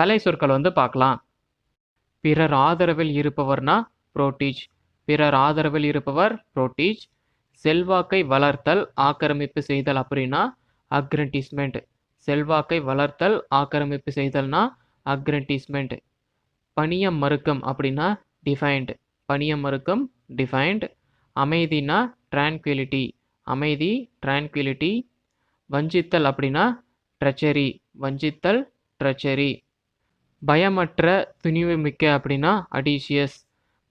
கலை சொற்கள் வந்து பார்க்கலாம். பிறர் ஆதரவில் இருப்பவர்னா புரோட்டீஜ். பிறர் ஆதரவில் இருப்பவர் புரோட்டீஜ். செல்வாக்கை வளர்த்தல் ஆக்கிரமிப்பு செய்தல் அப்படின்னா அக்ரண்டிஸ்மெண்ட். செல்வாக்கை வளர்த்தல் ஆக்கிரமிப்பு செய்தல்னா அக்ரண்டிஸ்மெண்ட். பணியம் மறுக்கம் அப்படின்னா டிஃபைன்டு. பணியம் மறுக்கம் டிஃபைன்டு. அமைதினா ட்ரான்குவிலிட்டி அமைதி ட்ரான்குவிலிட்டி வஞ்சித்தல் அப்படின்னா ட்ரெச்சரி. வஞ்சித்தல் ட்ரெச்சரி. பயமற்ற துணிவு மிக்க அப்படின்னா அடிசியஸ்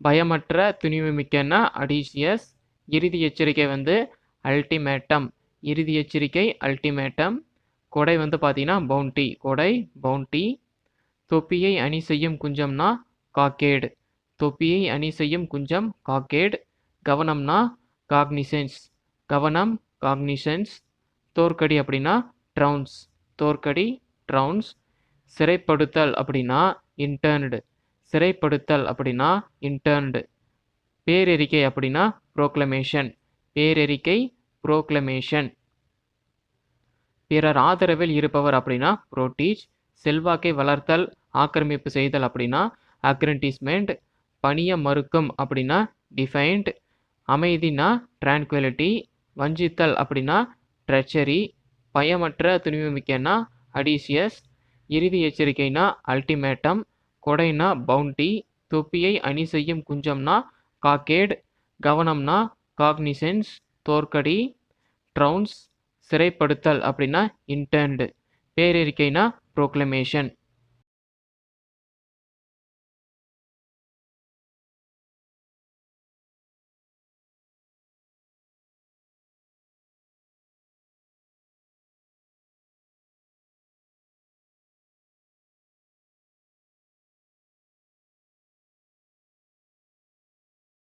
பயமற்ற துணிவு மிக்கன்னா அடிசியஸ் இறுதி எச்சரிக்கை வந்து அல்டிமேட்டம். இறுதி எச்சரிக்கை அல்டிமேட்டம். கொடை வந்து பார்த்தீங்கன்னா பவுண்டி. கொடை பவுண்டி. தொப்பியை அணி செய்யும் குஞ்சம்னா காக்கேடு. தொப்பியை அணி செய்யும் குஞ்சம் காக்கேடு. கவனம்னா காக்னிசென்ஸ். கவனம் காக்னிசன்ஸ். தோற்கடி அப்படின்னா ட்ரவுன்ஸ் தோற்கடி ட்ரவுன்ஸ் சிறைப்படுத்தல் அப்படின்னா இன்டர்ன்டு சிறைப்படுத்தல் அப்படின்னா இன்டர்ன்டு பேரெரிக்கை அப்படின்னா ப்ரோக்ளமேஷன் பேரெரிக்கை ப்ரோக்ளமேஷன் பிறர் ஆதரவில் இருப்பவர் அப்படின்னா புரோட்டீச் செல்வாக்கை வளர்த்தல் ஆக்கிரமிப்பு செய்தல் அப்படின்னா அக்ரண்டிஸ்மெண்ட் பணிய மறுக்கும் அப்படின்னா டிஃபைன்ட் அமைதினா ட்ரான்குவலிட்டி வஞ்சித்தல் அப்படின்னா ட்ரெச்சரி பயமற்ற துணிவுமிக்கன்னா அடிசியஸ் இறுதி எச்சரிக்கைனா அல்டிமேட்டம் கொடைனா பவுண்டி தொப்பியை அணி செய்யும் குஞ்சம்னா காக்கேட் கவனம்னா காக்னிசென்ஸ் தோற்கடி ட்ரவுன்ஸ் சிறைப்படுத்தல் அப்படின்னா இன்டர்ன்டு பேரெரிக்கைனா ப்ரோக்ளமேஷன்